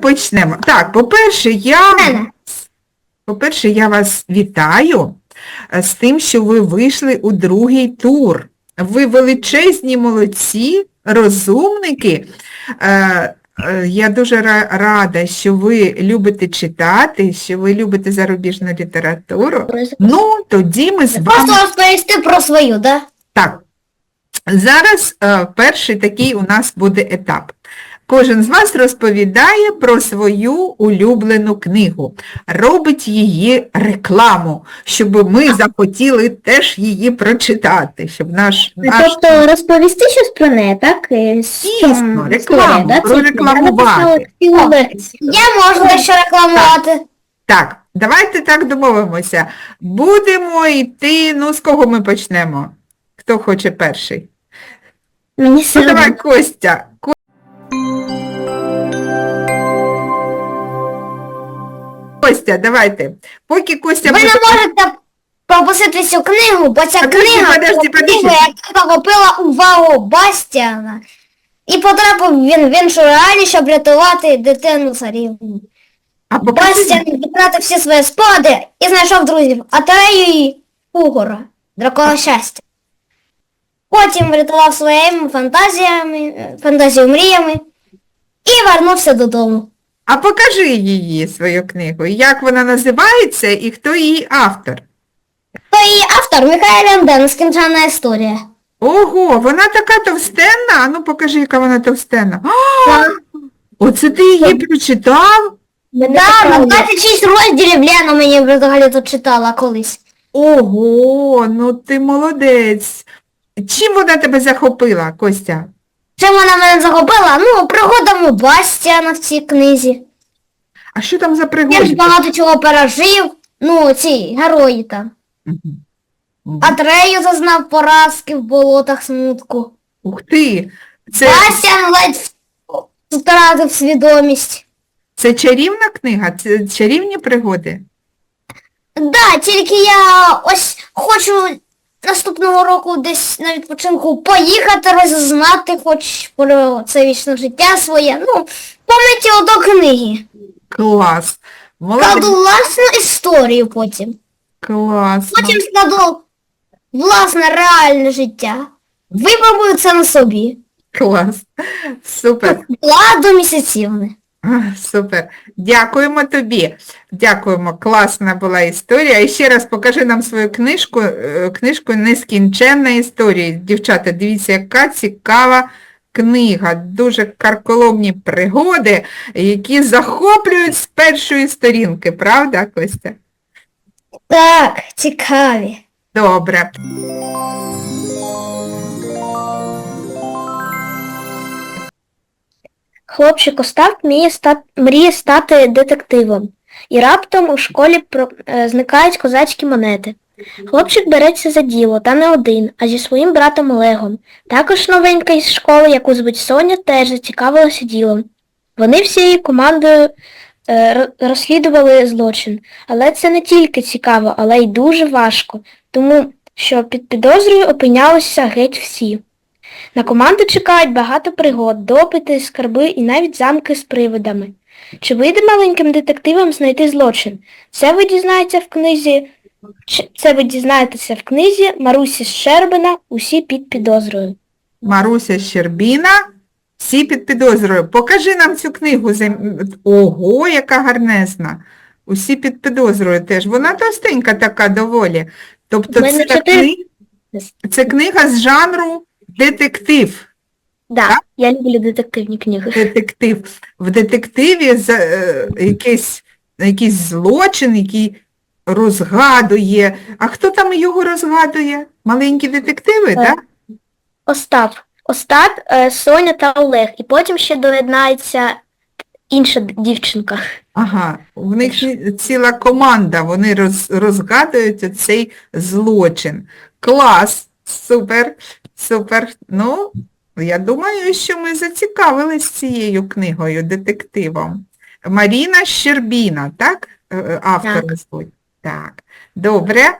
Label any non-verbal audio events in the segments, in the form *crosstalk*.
почнемо? Так, по-перше, я, по-перше, я вас вітаю е, з тим, що ви вийшли у другий тур. Ви величезні молодці, розумники. Е, е, Я дуже рада, що ви любите читати, що ви любите зарубіжну літературу. Ну, тоді ми з вами... Просто розповісти про свою, да? Так, зараз е, перший такий у нас буде етап. Кожен з вас розповідає про свою улюблену книгу, робить її рекламу, щоб ми захотіли теж її прочитати, щоб наш, наш Тобто розповісти щось про неї, так? З Дійсно, рекламу, історія, да, прорекламувати. Я можу дещо рекламувати. Так, давайте так домовимося. Будемо йти, ну з кого ми почнемо? Хто хоче перший? Мені Ну, давай. Костя. Костя, давайте. Поки Костя Ви буде... не можете пропустити цю книгу, бо ця Подожди, книга подожди, це подожди. книга, яка захопила увагу Бастіана. І потрапив він в іншу реальність, щоб рятувати дитину царівну. А покажи, Бастіан втратив всі свої спогади і знайшов друзів Атарею і Угора, дракона щастя. Потім врятував своїми фантазіями, фантазію мріями і вернувся додому. А покажи її, свою книгу. Як вона називається і хто її автор? То і автор Михайло Лянден, скінчана історія. Ого, вона така товстенна. А ну покажи, яка вона товстенна. А, оце ти її прочитав? Так, на 26 розділів Лена мені взагалі тут читала колись. Ого, ну ти молодець. Чим вона тебе захопила, Костя? Чим вона мене захопила? Ну, пригодами Бастіана в цій книзі. А що там за пригоди? Я ж багато чого пережив. Ну, ці герої там. Мгм. Мгм. Атрею зазнав поразки в болотах смутку. Ух ти! Це, Бастіан ледь втратив свідомість. це чарівна книга? Це чарівні пригоди? Да, тільки я ось хочу наступного року десь на відпочинку поїхати, роззнати хоч про це вічне життя своє. Ну, пам'яті ото книги. Клас. Молодець. Складу власну історію потім. Клас. Потім складу власне реальне життя. Випробую це на собі. Клас. Супер. Ладу місяцівни. *laughs* Супер. Дякуємо тобі. Дякуємо. Класна була історія. І ще раз покажи нам свою книжку, е, книжку Нескінченна історія. Дівчата, дивіться, яка цікава книга. Дуже карколомні пригоди, які захоплюють з першої сторінки, правда, Костя? Так, цікаві. Добре. Хлопчик Остап мріє стати, мріє стати детективом. І раптом у школі про, е, зникають козацькі монети. Хлопчик береться за діло, та не один, а зі своїм братом Олегом. Також новенька із школи, яку звуть Соня, теж зацікавилася ділом. Вони всією командою е, розслідували злочин. Але це не тільки цікаво, але й дуже важко, тому що під підозрою опинялися геть всі. На команду чекають багато пригод, допити, скарби і навіть замки з привидами. Чи вийде маленьким детективам знайти злочин? Це ви дізнаєтеся в книзі. Це ви дізнаєтеся в книзі Марусі Щербина Усі під підозрою. Маруся Щербіна. Всі під підозрою. Покажи нам цю книгу. Ого, яка гарнезна. Усі під підозрою теж. Вона товстенька така доволі. Тобто це, чотири- кни... це книга з жанру детектив. Да, Так? я люблю детективні книги. Детектив. В детективі за, е, якийсь, якийсь злочин, який розгадує. А хто там його розгадує? Маленькі детективи, Е, так? Остап. Остап, е, Соня та Олег. І потім ще доєднається інша дівчинка. Ага, в них ціла команда, вони роз, розгадують оцей злочин. Клас, супер, супер. Ну, я думаю, що ми зацікавились цією книгою, детективом. Маріна Щербіна, так? Е, е, звуть. Так, добре.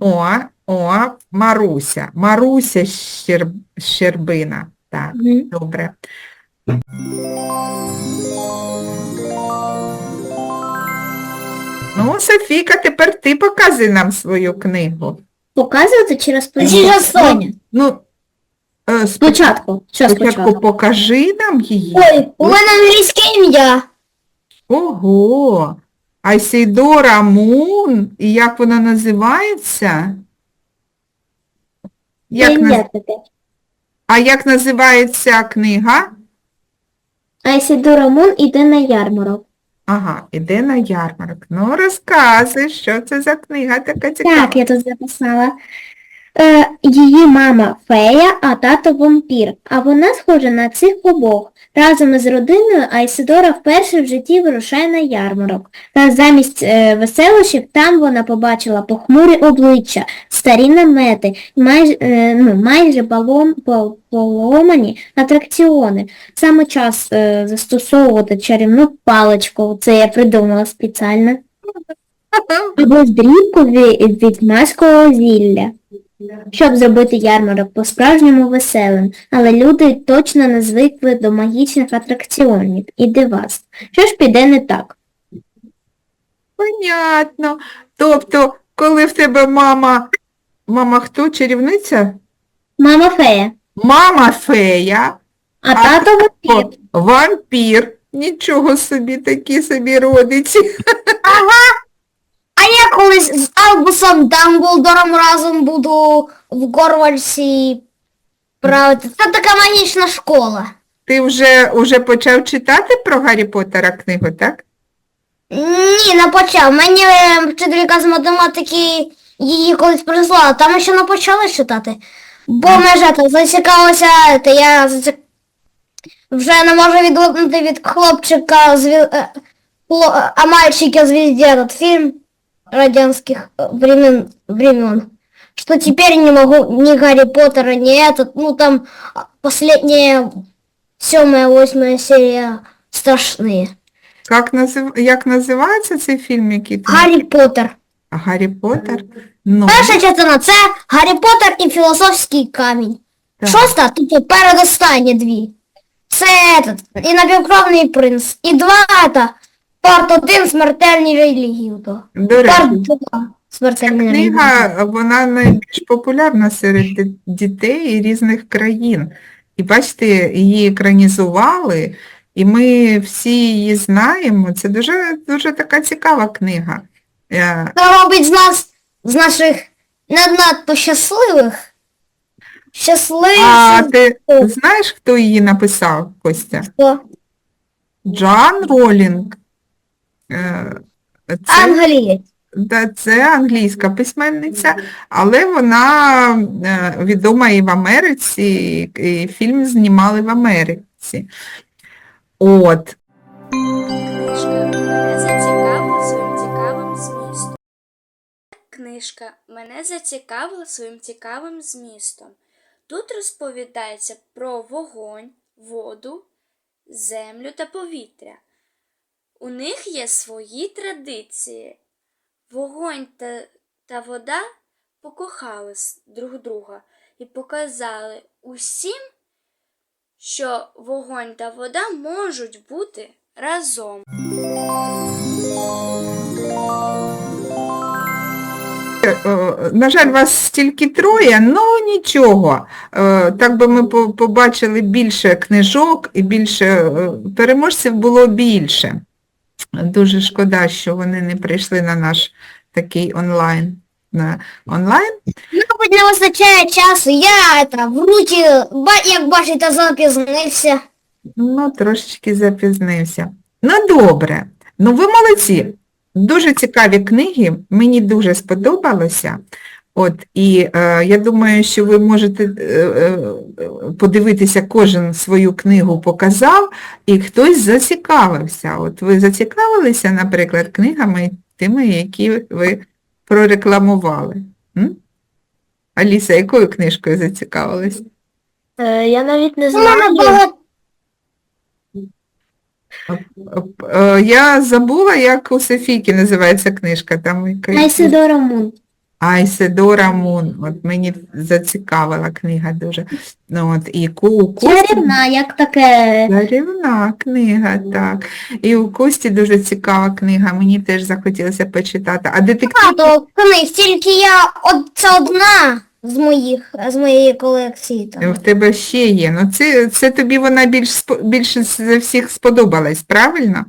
О, о, Маруся. Маруся Щер... Щербина. Так, Мгм. добре. Ну, Софійка, тепер ти показуй нам свою книгу. Показувати чи розповідати? ж Соня. Ну, е, спочатку, Спочатку. Що спочатку спочатку? покажи нам її. Ой, у мене англійське ім'я. Ого! Айсейдора Мун, і як вона називається? Як наз... Ім'я таке. А як називається книга? Айсідора Мун іде на ярмарок. Ага, іде на ярмарок. Ну, розказуй, що це за книга така цікава. Так, я тут записала. Е, її мама фея, а тато вампір. А вона схожа на цих обох. Разом із родиною Айсидора вперше в житті вирушає на ярмарок. Та замість е, веселощів там вона побачила похмурі обличчя, старі намети, майже, е, ну, майже полом, пол- поломані атракціони. Саме час е, застосовувати чарівну паличку, це я придумала спеціально. *laughs* Або здрібку від, від маського зілля, щоб зробити ярмарок по-справжньому веселим, але люди точно не звикли до магічних атракціонів і дивацтв. Що ж піде не так? Понятно. Тобто, коли в тебе мама, мама хто, чарівниця? Мама фея, Мама фея, а А тато вампір. вампір. Нічого собі, такі собі родиці. А я колись з Албусом Дамблдором разом буду в Горвальсі правити. Це така магічна школа. Ти вже, вже почав читати про Гаррі Поттера книгу, так? Ні, не почав. Мені е, вчителька з математики її колись прислала, там ще не почали читати. Бо межа так зацікавилася, та я зацік... вже не можу відлипнути від хлопчика з ві- е, а мальчика звезде этот фильм радянских э, времен, времен. Что теперь не могу ни Гарри Поттера, ни этот, ну там а, последняя седьмая, восьмая серия страшные. Як, назив... Як називається цей фільм, який ти? Гаррі Поттер. А, Гаррі Поттер? Ну, Перша частина це Гаррі Поттер і філософський камінь. так. Шоста, типу, передостанні дві. Це этот, і напівкровний принц. І два це парт один смертельні релігії. До речі, Парт два смертельні релігії. книга, вона найбільш популярна серед ди- дітей різних країн. І бачите, її екранізували, і ми всі її знаємо. Це дуже, дуже така цікава книга. Е, Це робить з нас, з наших не надто щасливих. Щасливих. А ти знаєш, хто її написав, Костя? хто? Джоан Ролінг. Е, Це, Англієць. це англійська письменниця, але вона е, відома і в Америці, і і фільм знімали в Америці. От. Книжка мене зацікавила своїм цікавим змістом. Книжка мене зацікавила своїм цікавим змістом. Тут розповідається про вогонь, воду, землю та повітря. У них є свої традиції. Вогонь та, та вода покохали друг друга і показали усім, що вогонь та вода можуть бути разом. Е, На жаль, вас тільки троє, ну нічого. Е, Так би ми побачили більше книжок і більше е, переможців було більше. Дуже шкода, що вони не прийшли на наш такий онлайн. На онлайн. Мабуть, не вистачає часу. Я это, в руті, як бачите, запізнився. Ну, трошечки запізнився. Ну, добре. Ну, ви молодці. Дуже цікаві книги, мені дуже сподобалося. От, і е, я думаю, що ви можете е, е, подивитися, кожен свою книгу показав, і хтось зацікавився. От ви зацікавилися, наприклад, книгами тими, які ви прорекламували. М? Аліса, якою книжкою зацікавилась? Е, я навіть не знаю. Е, Я забула, як у Софійки називається книжка. Там якась- Айсидора Мун. Айседора Мун. От мені зацікавила книга дуже. Ну, от, і ку, у Чарівна, як таке. Чарівна книга, так. І у Кості дуже цікава книга, мені теж захотілося почитати. А детектив Багато книг, тільки я од... це одна з моїх, з моєї колекції. Там. в тебе ще є. Ну це, це тобі вона більш більше за всіх сподобалась, правильно?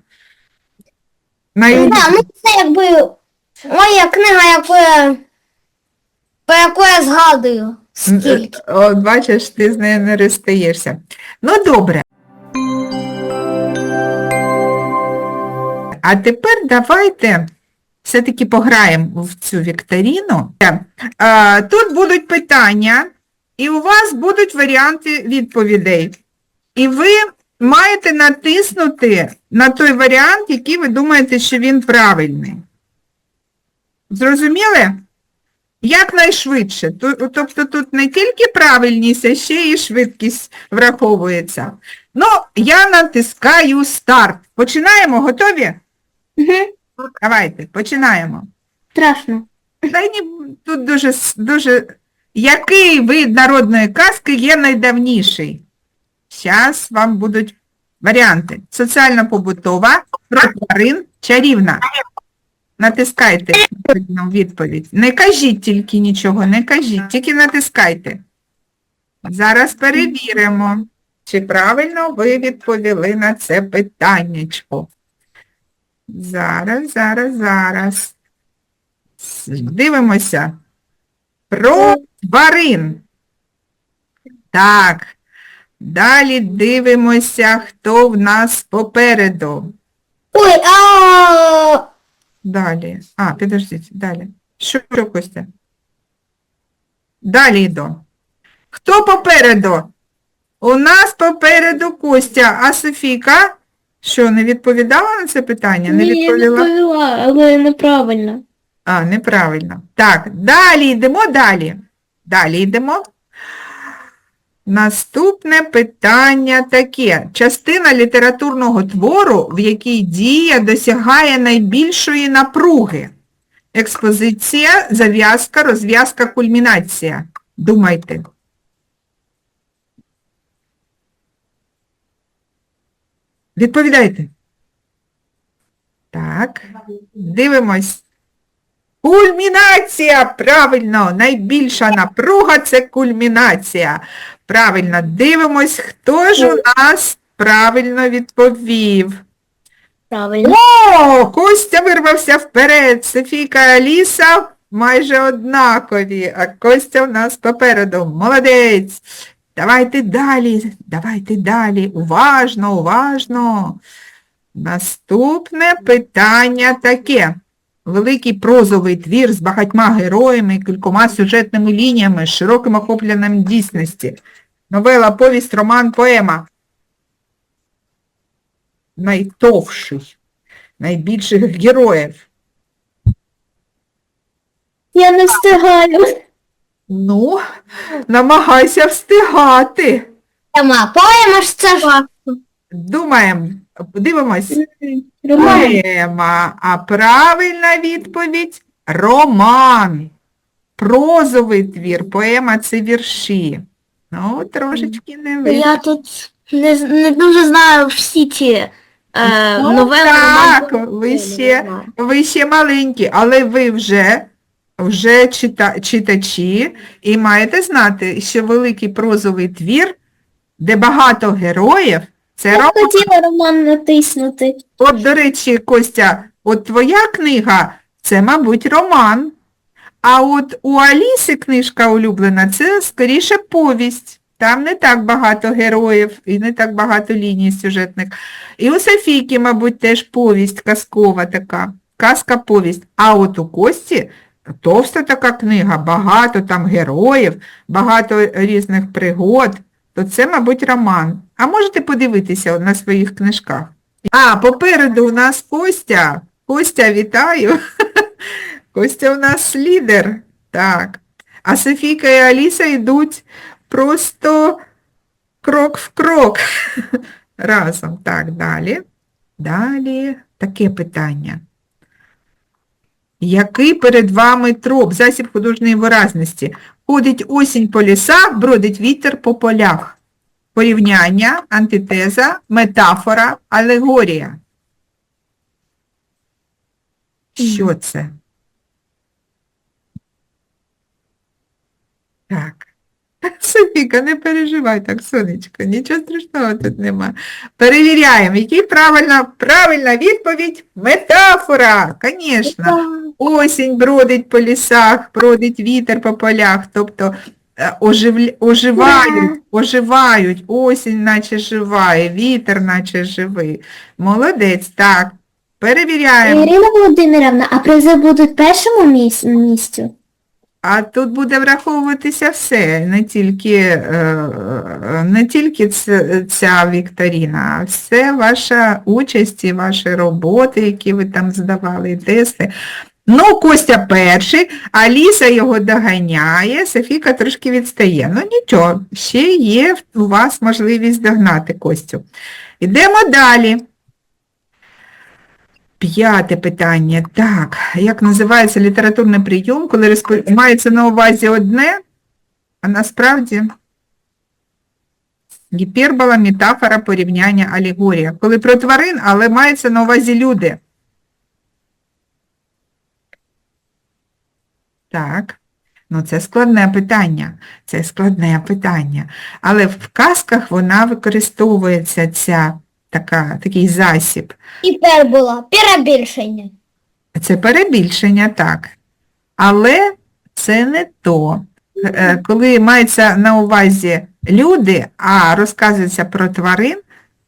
Най... Да, ну це якби моя книга, яку я, про яку я згадую. Скільки. От бачиш, ти з нею не розстаєшся. Ну добре. А тепер давайте все-таки пограємо в цю вікторіну. Тут будуть питання, і у вас будуть варіанти відповідей. І ви маєте натиснути на той варіант, який ви думаєте, що він правильний. Зрозуміли? Якнайшвидше. Тобто тут не тільки правильність, а ще і швидкість враховується. Ну, я натискаю старт. Починаємо, готові? Угу. Давайте, починаємо. Страшно. Та ні, тут дуже, дуже... Який вид народної казки є найдавніший? Зараз вам будуть варіанти. Соціально-побутова, про тварин, чарівна. Натискайте на відповідь. Не кажіть тільки нічого, не кажіть, тільки натискайте. Зараз перевіримо, чи правильно ви відповіли на це питаннячко. Зараз, зараз, зараз. Дивимося. Про тварин. Так. Далі дивимося, хто в нас попереду. Ой, а Далі. А, підождіть, далі. Що, що, Костя? Далі йду. Хто попереду? У нас попереду Костя, а Софійка? Що, не відповідала на це питання? Не Ні, відповіла? відповіла, але неправильно. А, неправильно. Так, далі йдемо далі. Далі йдемо. Наступне питання таке. Частина літературного твору, в якій дія досягає найбільшої напруги. Експозиція, зав'язка, розв'язка, кульмінація. Думайте. Відповідайте. Так, дивимось. Кульмінація! Правильно, найбільша напруга це кульмінація. Правильно, дивимось, хто ж у нас правильно відповів. Правильно. О, Костя вирвався вперед. Софійка і Аліса майже однакові, а Костя в нас попереду. Молодець. Давайте далі, давайте далі. Уважно, уважно. Наступне питання таке. Великий прозовий твір з багатьма героями кількома сюжетними лініями, з широким охопленням дійсності. Новела, повість, роман, поема. Найтовший, найбільших героїв. Я не встигаю. Ну, намагайся встигати. Поема. Поема ж це ж. Думаємо, дивимось. Поема. А правильна відповідь роман. Прозовий твір. Поема це вірші. Ну, трошечки не вийшло. Я тут не, не дуже знаю всі ці е, Ну, новели. так, роман, ви ще- Ви ще маленькі, але ви вже, вже чита, читачі і маєте знати, що великий прозовий твір, де багато героїв, це Я роман. хотіла роман натиснути. От, до речі, Костя, от твоя книга, це, мабуть, роман. А от у Аліси книжка улюблена, це скоріше повість. Там не так багато героїв і не так багато ліній сюжетних. І у Софійки, мабуть, теж повість казкова така, казка-повість. А от у Кості товста така книга, багато там героїв, багато різних пригод, то це, мабуть, роман. А можете подивитися на своїх книжках. А, попереду у нас Костя. Костя, вітаю. *laughs* Костя у нас лідер. Так. А Софійка і Аліса йдуть просто крок в крок. *laughs* Разом. Так, далі. Далі таке питання. Який перед вами троп, засіб художньої виразності? Ходить осінь по лісах, бродить вітер по полях. Порівняння, антитеза, метафора, алегорія. Що це? Так. *laughs* Софіка, не переживай так, сонечко, нічого страшного тут нема. Перевіряємо, який правильна, правильна відповідь? Метафора, звісно. Осінь бродить по лісах, бродить вітер по полях, тобто е, оживля- оживають, оживають, осінь наче живає, вітер наче живий. Молодець, так. Перевіряємо. Ірина Володимирівна, а призи будуть першому місцю? А тут буде враховуватися все, не тільки, е, е, не тільки ця вікторіна, а все ваша участь і ваші роботи, які ви там здавали, тести. Ну, Костя перший, Аліса його доганяє, Софіка трошки відстає. Ну нічого, ще є у вас можливість догнати Костю. Йдемо далі. П'яте питання. Так, як називається літературний прийом, коли розпо- мається на увазі одне, а насправді гіпербола, метафора, порівняння, алегорія. Коли про тварин, але мається на увазі люди. Так, ну це складне питання. Це складне питання. Але в казках вона використовується ця така, такий засіб. Гіпербола, перебільшення. Це перебільшення, так. Але це не то. Е, Коли мається на увазі люди, а розказується про тварин,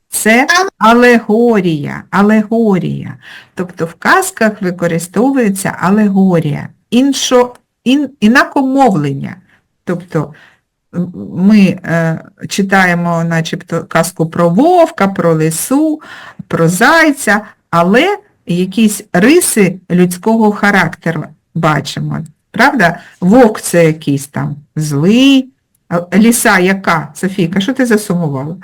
це алегорія, алегорія. Тобто в казках використовується алегорія, іншо, ін, інакомовлення. Тобто ми е, читаємо начебто казку про вовка, про лису, про зайця, але якісь риси людського характеру бачимо. Правда? Вовк це якийсь там злий, ліса яка? Софійка, що ти засумувала?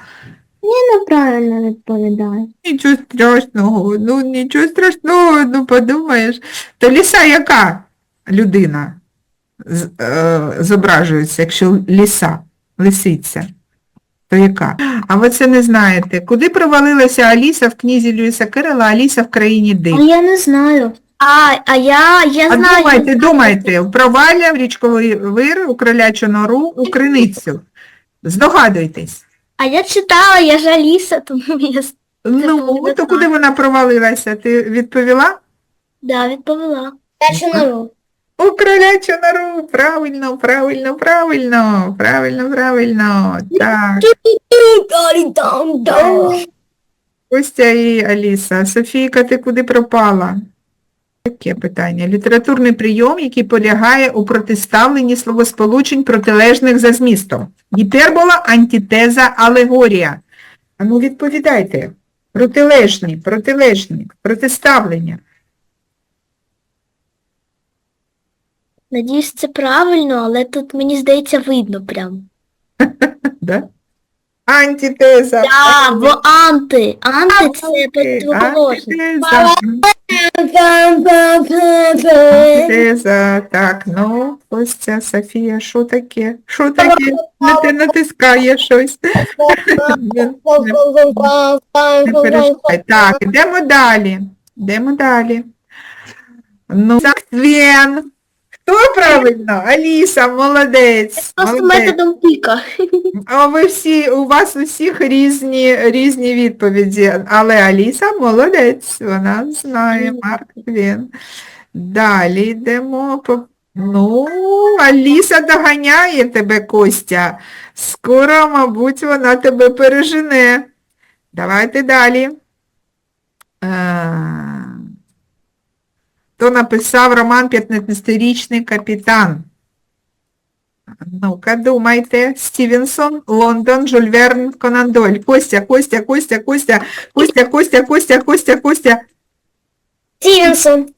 Я неправильно відповідаю. Нічого страшного, ну нічого страшного, ну подумаєш. То ліса яка людина е, зображується, якщо ліса, лисиця? То яка? А ви це не знаєте. Куди провалилася Аліса в книзі Льюіса Керрела Аліса в країні див? А я не знаю. А, а я, я А знаю. думайте, думайте, в провалля, в річковий вир, у кролячу нору, у криницю. Здогадуйтесь. А я читала, я ж Аліса, тому я Ну, то куди вона провалилася? Ти відповіла? да, відповіла. Першу нору. У кролячу нору. Правильно, правильно, правильно, правильно, правильно. Так. Костя і Аліса. Софійка, ти куди пропала? Таке питання. Літературний прийом, який полягає у протиставленні словосполучень протилежних за змістом. Гіпербола, антитеза, алегорія. А ну відповідайте. Протилежні, протилежні, протиставлення. Надіюсь, це правильно, але тут мені здається видно прям. *laughs* Да? Антитеза. Да, бо анти. Анти це противоположне. Антитеза. Антитеза. Так, ну, Костя, Софія, що таке? Що таке? Не ти натискає щось. Не- не переживай. Так, йдемо далі. Йдемо далі. Ну, Свен. Хто правильно? Аліса, молодець. Просто молодець. методом піка. А ви всі, у вас усіх різні, різні відповіді, але Аліса молодець, вона знає Марк Твен. Далі йдемо. Ну, Аліса доганяє тебе, Костя. Скоро, мабуть, вона тебе пережене. Давайте далі. Е, Хто написав роман «15-річний капітан»? Ну-ка, думайте. Стівенсон, Лондон, Жюль Верн, Конан Дойль. Костя, Костя, Костя, Костя, Костя, Костя, Костя, Костя, Костя. Стівенсон.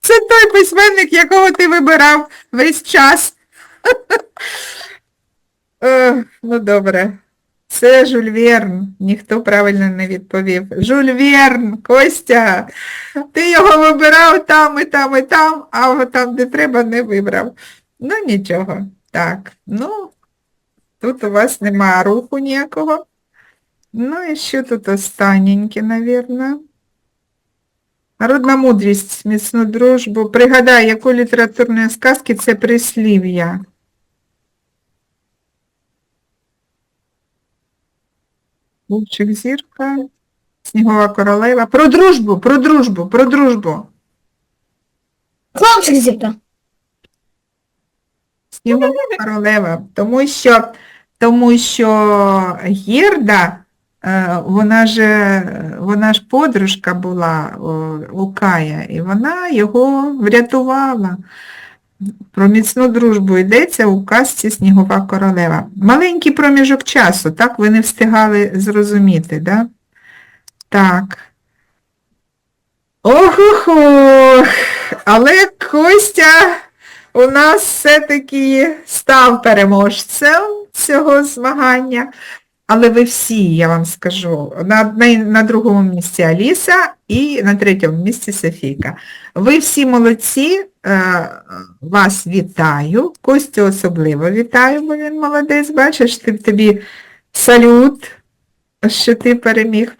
Це той письменник, якого ти вибирав весь час. *laughs* Е, Ну, добре. Це Жюль Верн. Ніхто правильно не відповів. Жюль Верн, Костя, ти його вибирав там і там, і там, а там, де треба, не вибрав. Ну, нічого. Так, ну, тут у вас нема руху ніякого. Ну і що тут останненьке, навірно? Народна мудрість, міцну дружбу. Пригадай, яку літературної сказки це прислів'я. Вовчик зірка, Снігова королева. Про дружбу, про дружбу, про дружбу. Хлопчик зірка. Снігова королева. Тому що, тому що Герда, е, вона ж, вона ж подружка була у Кая, і вона його врятувала. Про міцну дружбу йдеться у казці Снігова королева. Маленький проміжок часу, так ви не встигали зрозуміти, да? Так. Ох-ох-ох, але Костя у нас все-таки став переможцем цього змагання. Але ви всі, я вам скажу, на, на, на другому місці Аліса і на третьому місці Софійка. Ви всі молодці, е, вас вітаю, Костю особливо вітаю, бо він молодець, бачиш, тобі салют, що ти переміг.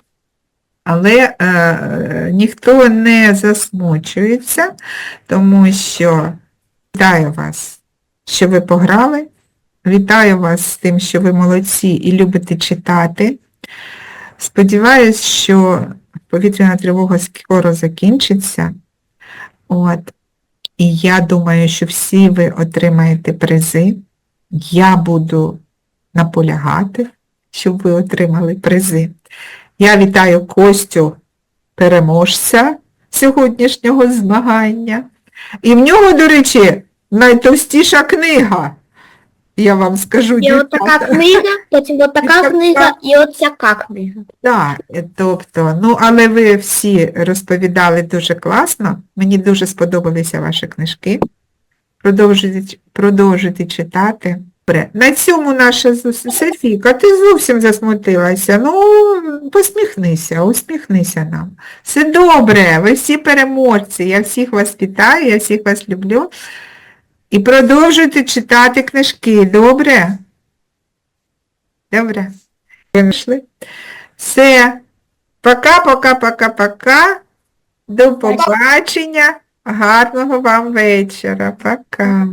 Але е, ніхто не засмучується, тому що вітаю вас, що ви пограли. Вітаю вас з тим, що ви молодці і любите читати. Сподіваюсь, що повітряна тривога скоро закінчиться. От. І я думаю, що всі ви отримаєте призи. Я буду наполягати, щоб ви отримали призи. Я вітаю Костю, переможця сьогоднішнього змагання. І в нього, до речі, найтовстіша книга. Я вам скажу, І от така книга, потім от така книга, і от цяка книга. Так, е, тобто, ну, але ви всі розповідали дуже класно. Мені дуже сподобалися ваші книжки. Продовжуйте, продовжуйте читати. На цьому наша Софійка, ти зовсім засмутилася. Ну, посміхнися, усміхнися нам. Все добре, ви всі переможці. Я всіх вас вітаю, я всіх вас люблю. І продовжуйте читати книжки, добре? Добре. Вийшли. Все. Пока, пока, пока, пока. До побачення. Гарного вам вечора. Пока.